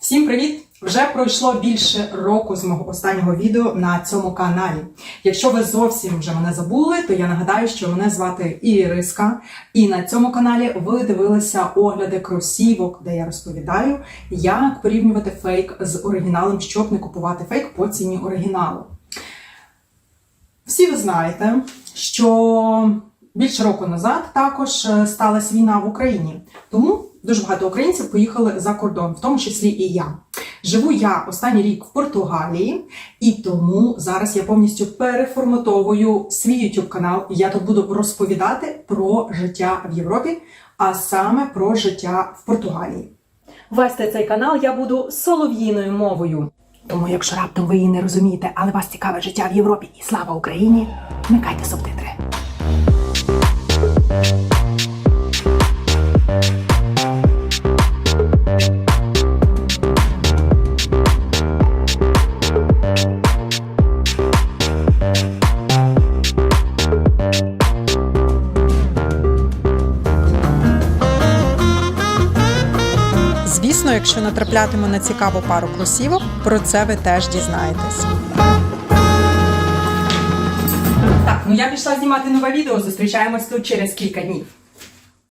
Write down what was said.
Всім привіт! Вже пройшло більше року з мого останнього відео на цьому каналі. Якщо ви зовсім вже мене забули, то я нагадаю, що мене звати Іриска, і на цьому каналі ви дивилися огляди кросівок, де я розповідаю, як порівнювати фейк з оригіналом, щоб не купувати фейк по ціні оригіналу. Всі ви знаєте, що більше року назад також е, сталася війна в Україні. Тому дуже багато українців поїхали за кордон, в тому числі і я. Живу я останній рік в Португалії, і тому зараз я повністю переформатовую свій YouTube канал. Я тут буду розповідати про життя в Європі, а саме про життя в Португалії. Вести цей канал я буду солов'їною мовою. Тому, якщо раптом ви її не розумієте, але вас цікаве життя в Європі і слава Україні, вмикайте субтитри. Звісно, якщо натраплятиме на цікаву пару кросівок, про це ви теж дізнаєтесь. Так, ну я пішла знімати нове відео. Зустрічаємось тут через кілька днів.